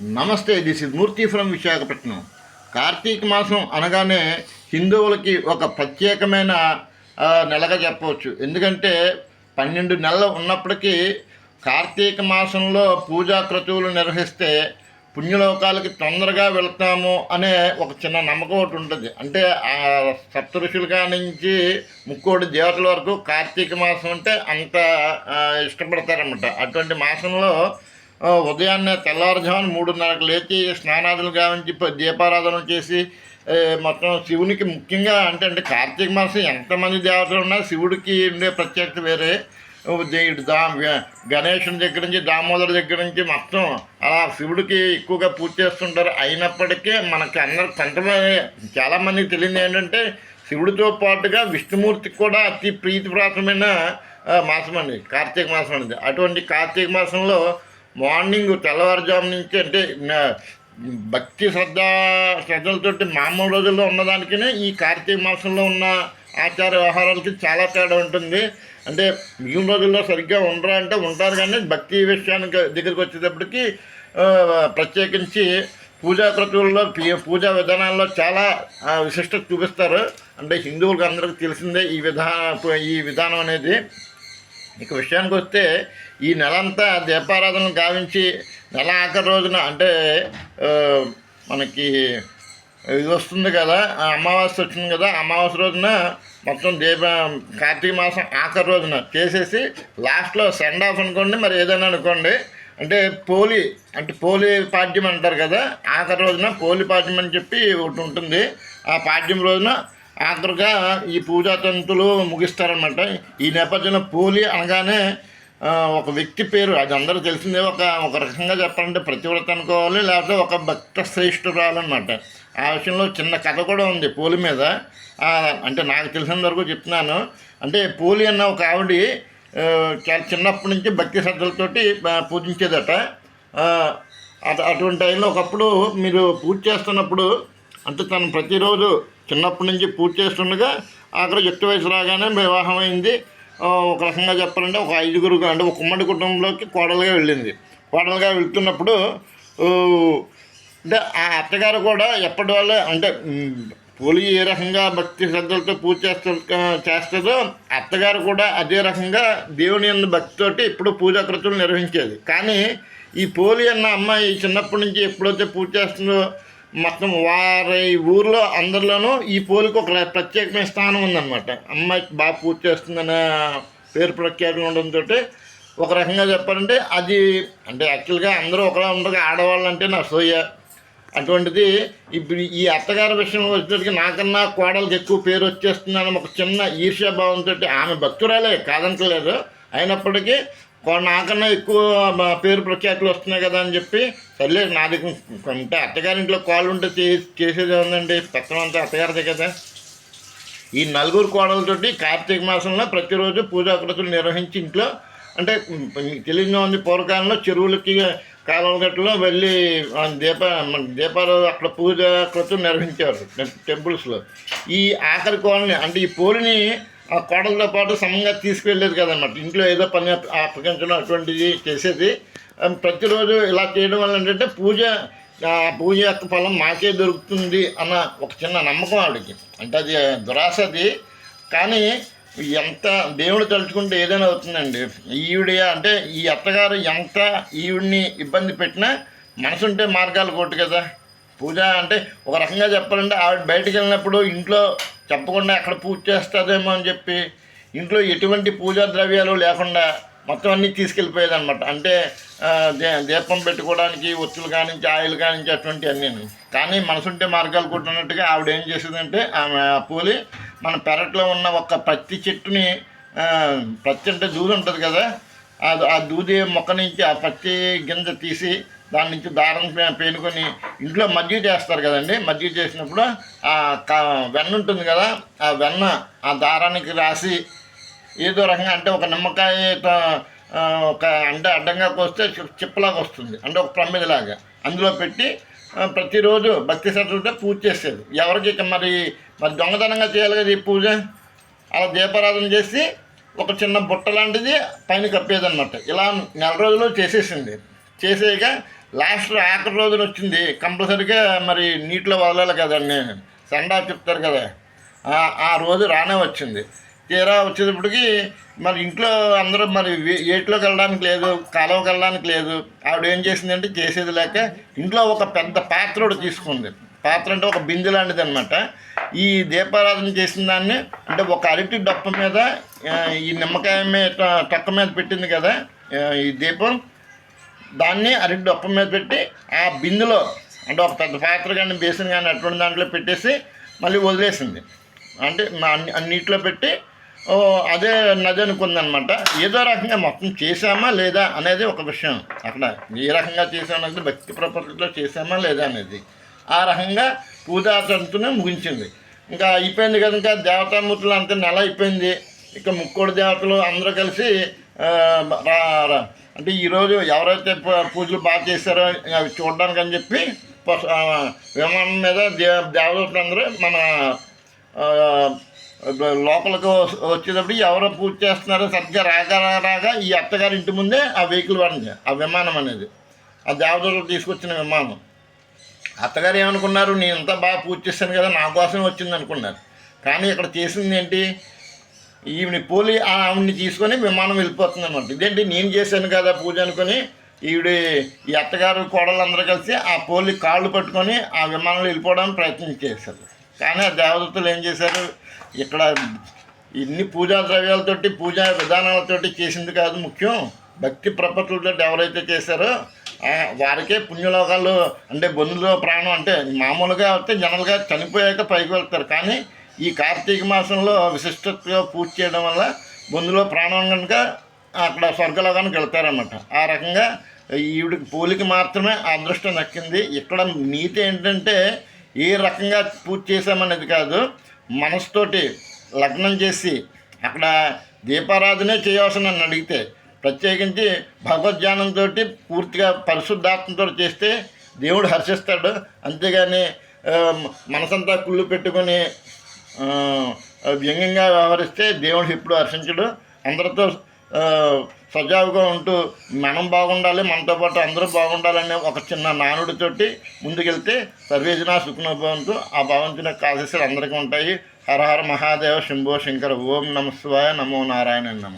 నమస్తే this is Murthy from Visakhapatnam. Karthika మాసం అనగానే హిందువులకి ఒక ప్రత్యేకమైన నెలగా చెప్పవచ్చు. ఎందుకంటే పన్నెండు నెలలు ఉన్నప్పటికీ కార్తీక మాసంలో పూజా క్రతువులు నిర్వహిస్తే పుణ్యలోకాలకి తొందరగా వెళ్తాము అనే ఒక చిన్న నమ్మకం ఒకటి ఉంటుంది. అంటే ఆ సప్త ఋషులుగా నుంచి ముక్కోటి దేవతల వరకు కార్తీక మాసం అంటే అంత ఇష్టపడతారనమాట ఇష్టపడతారన్నమాట. అటువంటి మాసంలో ఉదయాన్నే తెల్లవారుజామున మూడున్నరకు లేచి స్నానాదులు గావించి దీపారాధన చేసి మొత్తం శివునికి ముఖ్యంగా అంటే అంటే కార్తీక మాసం ఎంతమంది దేవతలు ఉన్నా శివుడికి ఉండే ప్రత్యేకత వేరే. ఇటు దా గణేషుని దగ్గర నుంచి దామోదర్ దగ్గర నుంచి మొత్తం అలా శివుడికి ఎక్కువగా పూజ చేస్తుంటారు. అయినప్పటికీ మనకి అందరు కొంతమంది చాలామందికి తెలియదు ఏంటంటే శివుడితో పాటుగా విష్ణుమూర్తికి కూడా అతి ప్రీతిప్రాతమైన ఆ, మాసం అండి కార్తీక మాసం అనేది. అటువంటి కార్తీక మాసంలో మార్నింగ్ తెల్లవారుజాము నుంచి అంటే భక్తి శ్రద్ధ శ్రద్ధలతోటి మామూలు రోజుల్లో ఉన్నదానికి ఈ కార్తీక మాసంలో ఉన్న ఆచార వ్యవహారాలకి చాలా తేడా ఉంటుంది. అంటే మిగిలిన రోజుల్లో సరిగ్గా ఉండరా అంటే ఉంటారు కానీ భక్తి విషయానికి దగ్గరికి వచ్చేటప్పటికి ప్రత్యేకించి పూజా క్రతువుల్లో పీ- పూజా విధానాల్లో చాలా విశిష్టత చూపిస్తారు. అంటే హిందువులకు అందరికీ తెలిసిందే ఈ విధా ఈ విధానం అనేది. ఇక విషయానికి వస్తే ఈ నెలంతా దీపారాధనలు గావించి నెల ఆఖరి రోజున అంటే మనకి ఇది వస్తుంది కదా ఆ అమావాస్య వచ్చింది కదా అమావాస్య రోజున మొత్తం దీప కార్తీక మాసం ఆఖరి రోజున చేసేసి లాస్ట్లో సెండ్ ఆఫ్ అనుకోండి మరి ఏదైనా అనుకోండి అంటే పోలి అంటే పోలి పాడ్యం అంటారు కదా ఆఖరి రోజున పోలి పాడ్యం అని చెప్పి ఒకటి ఉంటుంది. ఆ పాడ్యం రోజున ఆఖరిగా ఈ పూజా తంతులు ముగిస్తారనమాట ఈ నేపథ్యంలో పోలి అనగానే ఒక వ్యక్తి పేరు అది అందరూ తెలిసిందే ఒక ఒక రకంగా చెప్పాలంటే ప్రతివ్రత అనుకోవాలి లేకపోతే ఒక భక్త శ్రేష్ఠురాలన్నమాట. ఆ విషయంలో చిన్న కథ కూడా ఉంది పోలి మీద. అంటే నాకు తెలిసిన వరకు చెప్తున్నాను. అంటే పోలి అన్న ఒక ఆవిడ చాలా చిన్నప్పటి నుంచి భక్తి శ్రద్ధలతోటి పూజించేదట. అటు- అటువంటి టైంలో ఒకప్పుడు మీరు పూజ చేస్తున్నప్పుడు అంటే తను ప్రతిరోజు చిన్నప్పటి నుంచి పూజ చేస్తుండగా అక్కడ యుక్త వయసు రాగానే వివాహం అయింది ఒక రకంగా చెప్పాలంటే ఒక ఐదుగురు అంటే ఒక ఉమ్మడి కుటుంబంలోకి కోడలుగా వెళ్ళింది. కోడలుగా వెళ్తున్నప్పుడు అంటే ఆ అత్తగారు కూడా ఎప్పటి వల్ల అంటే పోలి ఏ రకంగా భక్తి శ్రద్ధలతో పూజ చేస్తారు చేస్తుందో అత్తగారు కూడా అదే రకంగా దేవుని అన్న భక్తితోటి ఇప్పుడు పూజా కృతులు నిర్వహించేది. కానీ ఈ పోలి అన్న అమ్మాయి చిన్నప్పటి నుంచి ఎప్పుడైతే పూజ చేస్తుందో మొత్తం వారి ఊర్లో అందరిలోనూ ఈ పోలికి ఒక ప్రత్యేకమైన స్థానం ఉందన్నమాట. అమ్మాయి బాగా పూజ చేస్తుందనే పేరు ప్రఖ్యాతి ఉండడంతో ఒక రకంగా చెప్పాలంటే అది అంటే యాక్చువల్గా అందరూ ఒకలా ఉండగా ఆడవాళ్ళు అంటే నా సోయ. అటువంటిది ఇప్పుడు ఈ అత్తగారి విషయంలో వచ్చేసరికి నాకన్నా కోడలకి ఎక్కువ పేరు వచ్చేస్తుందని ఒక చిన్న ఈర్ష్యాభావంతో ఆమె భక్తురాలే కాదనట్లేదు అయినప్పటికీ నాకన్నా ఎక్కువ పేరు ప్రఖ్యాతులు వస్తున్నాయి కదా అని చెప్పి సర్లే నాది అంటే అత్తగారింట్లో కోళ్ళు ఉంటే చే- చేసేది ఉందండి పెత్తనం అంతా అత్తగారిదే కదా. ఈ నలుగురు కోడలతోటి కార్తీక మాసంలో ప్రతిరోజు పూజాకృతులు నిర్వహించి ఇంట్లో అంటే తెలియని ఉంది పూర్వకాలంలో చెరువులకి కాలువల గట్టలో వెళ్ళి దీప మన దీపాలు అక్కడ పూజ నిర్వహించారు టెంపుల్స్లో. ఈ ఆఖరి కోడల్ని అంటే ఈ పోలిని ఆ కోడలతో పాటు సమంగా తీసుకువెళ్ళేది కదన్నమాట. ఇంట్లో ఏదో పని అప్పగించడం అటువంటిది చేసేది. ప్రతిరోజు ఇలా చేయడం వల్ల ఏంటంటే పూజ పూజ యొక్క ఫలం మాకే దొరుకుతుంది అన్న ఒక చిన్న నమ్మకం ఆవిడకి. అంటే అది దురాశ అది. కానీ ఎంత దేవుడు తలుచుకుంటే ఏదైనా అవుతుందండి. ఈవిడ అంటే ఈ అత్తగారు ఎంత ఈవిడిని ఇబ్బంది పెట్టినా మనసుంటే మార్గాలు కొట్టు కదా. పూజ అంటే ఒక రకంగా చెప్పాలంటే ఆవిడ బయటికి వెళ్ళినప్పుడు ఇంట్లో చెప్పకుండా ఎక్కడ పూజ చేస్తుందేమో అని చెప్పి ఇంట్లో ఎటువంటి పూజా ద్రవ్యాలు లేకుండా మొత్తం అన్నీ తీసుకెళ్ళిపోయేది అనమాట అంటే దే దీపం పెట్టుకోవడానికి ఒత్తులు కానించి ఆయిల్ కానించి అటువంటి అన్నీ కానీ మనసుంటే మార్గాలు కొట్టినట్టుగా ఆవిడ ఏం చేసేదంటే ఆమె ఆ పూలి మన పెరట్లో ఉన్న ఒక పత్తి చెట్టుని పత్తి అంటే దూది ఉంటుంది కదా ఆ దూది మొక్క నుంచి ఆ పత్తి గింజ తీసి దాని నుంచి దారం పే- పేనుకొని ఇంట్లో మజ్జిగ చేస్తారు కదండి. మజ్జిగ చేసినప్పుడు ఆ వెన్న ఉంటుంది కదా ఆ వెన్న ఆ దారానికి రాసి ఏదో రకంగా అంటే ఒక నిమ్మకాయ ఒక అంటే అడ్డంగా కోస్తే చిప్పలాగా వస్తుంది. అంటే ఒక ప్రమ్మిదిలాగా. అందులో పెట్టి ప్రతిరోజు భక్తి శ్రద్ధలతో పూజ చేసేది. ఎవరికి మరి మరి దొంగతనంగా చేయాలి కదా ఈ పూజ? అలా దీపారాధన చేసి ఒక చిన్న బుట్ట లాంటిది పైన కప్పేదన్నమాట. ఇలా నెల రోజులు చేసేసింది. చేసేయక లాస్ట్లో ఆఖరి రోజున వచ్చింది. కంపల్సరీగా మరి నీటిలో వదలాలి కదండి సండా చెప్తారు కదా. ఆ- రోజు రానే వచ్చింది. తీరా వచ్చేటప్పటికి మరి ఇంట్లో అందరూ మరి వే- ఏట్లోకి వెళ్ళడానికి లేదు కాలువకి వెళ్ళడానికి లేదు. ఆవిడ ఏం చేసిందంటే చేసేది లేక ఇంట్లో ఒక పెద్ద పాత్ర తీసుకుంది. పాత్ర అంటే ఒక బిందె లాంటిది అనమాట ఈ దీపారాధన చేసిన దాన్ని అంటే ఒక అరటి డప్ప మీద ఈ నిమ్మకాయ మీద టొక్క మీద పెట్టింది కదా ఈ దీపం. దాన్ని అరటి డొప్ప మీద పెట్టి ఆ బిందులో అంటే ఒక పెద్ద పాత్ర కానీ బేసిన్ కానీ అటువంటి దాంట్లో పెట్టేసి మళ్ళీ వదిలేసింది. అంటే నీటిలో అన్ని పెట్టి అదే నది అనుకుందనమాట. ఏదో రకంగా మొత్తం చేసామా లేదా అనేది ఒక విషయం. అక్కడ ఏ రకంగా చేసామనేది భక్తి ప్రపత్తిలో చేసామా లేదా అనేది. ఆ రకంగా పూజాతంతునే ముగించింది. ఇంకా అయిపోయింది కదా ఇంకా దేవతామూర్తులు అంతా నెల అయిపోయింది. ఇక ముక్కోడి దేవతలు అందరూ కలిసి రా- అంటే ఈరోజు ఎవరైతే పూజలు బాగా చేశారో అవి చూడడానికి అని చెప్పి విమానం మీద దే దేవతలు అందరూ మన లోపలికి వచ్చేటప్పుడు ఎవరు పూజ చేస్తున్నారో సరిగ్గా రాగా రాగా ఈ అత్తగారి ఇంటి ముందే ఆ వెహికల్ పడింది ఆ విమానం అనేది. ఆ దేవతలు తీసుకొచ్చిన విమానం. అత్తగారు ఏమనుకున్నారు నేను ఇంత బాగా పూజ చేశాను కదా నా కోసం వచ్చింది అనుకున్నారు కానీ ఇక్కడ చేసింది ఏంటి ఈవిని పోలి ఆవిడ్ని తీసుకొని విమానం వెళ్ళిపోతుంది అనమాట ఇదేంటి నేను చేశాను కదా పూజ అనుకొని ఈవిడ ఈ అత్తగారు కోడలందరూ కలిసి ఆ పోలి కాళ్ళు పట్టుకొని ఆ విమానంలో వెళ్ళిపోవడానికి ప్రయత్నం చేశారు. కానీ ఆ దేవదత్తులు ఏం చేశారు? ఇక్కడ ఇన్ని పూజా ద్రవ్యాలతోటి పూజా విధానాలతోటి చేసింది కాదు ముఖ్యం. భక్తి ప్రపత్తులతో ఎవరైతే చేశారో వారికే పుణ్యలోకాలు అంటే బొందులో ప్రాణం అంటే మామూలుగా అయితే జనరల్గా చనిపోయాక పైకి వెళ్తారు. కానీ ఈ కార్తీక మాసంలో విశిష్టతగా పూజ చేయడం వల్ల ముందులో ప్రాణం కనుక అక్కడ స్వర్గలోకానికి వెళ్తారన్నమాట. ఆ రకంగా ఈవిడికి పోలికి మాత్రమే ఆ అదృష్టం దక్కింది. ఇక్కడ నీతి ఏంటంటే ఏ రకంగా పూజ చేసామనేది కాదు మనసుతోటి లగ్నం చేసి అక్కడ దీపారాధనే చేయవలసిన నన్ను అడిగితే ప్రత్యేకించి భగవద్ధ్యానంతో పూర్తిగా పరిశుద్ధాత్మతో చేస్తే దేవుడు హర్షిస్తాడు. అంతేగాని మనసంతా కుళ్ళు పెట్టుకొని వ్యంగ్యంగా వ్యవహరిస్తే దేవుడు ఎప్పుడు హర్షించడు. అందరితో సజావుగా ఉంటూ మనం బాగుండాలి మనతో పాటు అందరూ బాగుండాలనే ఒక చిన్న నానుడితోటి ముందుకెళ్తే సర్వేజన సుఖనోభవంతో. ఆ భగవంతుని యొక్క ఆశీస్సులు అందరికీ ఉంటాయి. హర హర మహాదేవ శంభో శంకర. ఓం నమ శివాయ నమో నారాయణ నమ.